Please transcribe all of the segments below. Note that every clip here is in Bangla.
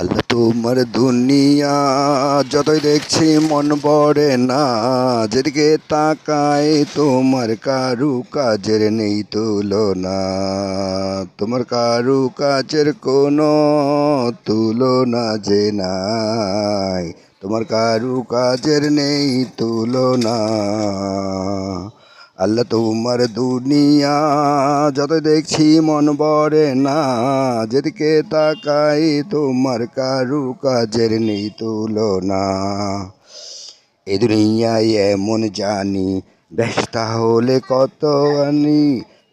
আল্লাহ তোমার দুনিয়া যতই দেখছি, মন পড়ে না। যেদিকে তাকায় তোমার কারু কাজের নেই তুলনা। তোমার কারু কাজের কোনো তুলনা যে নাই। তোমার কারু কাজের নেই তুলনা। আল্লাহ তোমার দুনিয়া যত দেখছি মন বড়ে না, যেদিকে তাকাই তোমার কারু কাজের নেই তুলনা। এ দুনিয়ায় এমন জানি ব্যস্তা হলে কত আনি?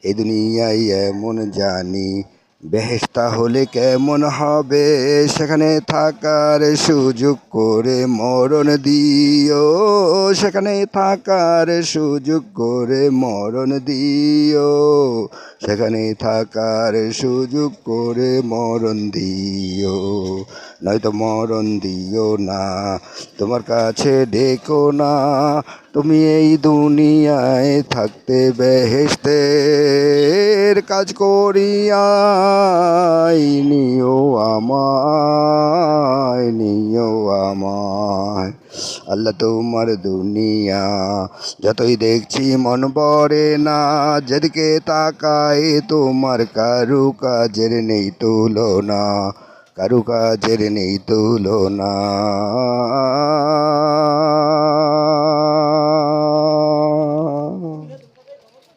এ দুনিয়ায় এমন জানি বেহেস্তা হলে কেমন হবে? সেখানে থাকার সুযোগ করে মরণ দিও। সেখানে থাকার সুযোগ করে মরণ দিও। সেখানে থাকার সুযোগ করে মরণ দিও। নয়তো মরণ দিও না। তোমার কাছে ডেকো না। তুমি এই দুনিয়ায় থাকতে বেহেস্তের কাজ করিয়াই নিও আমায় আমার আল্লাহ তোমার দুনিয়া যতই দেখছি, মন পড়ে না। যেদিকে তাকায় তোমার কারু কাজের নেই তুলো না কারু কাজের নেই তুলনা।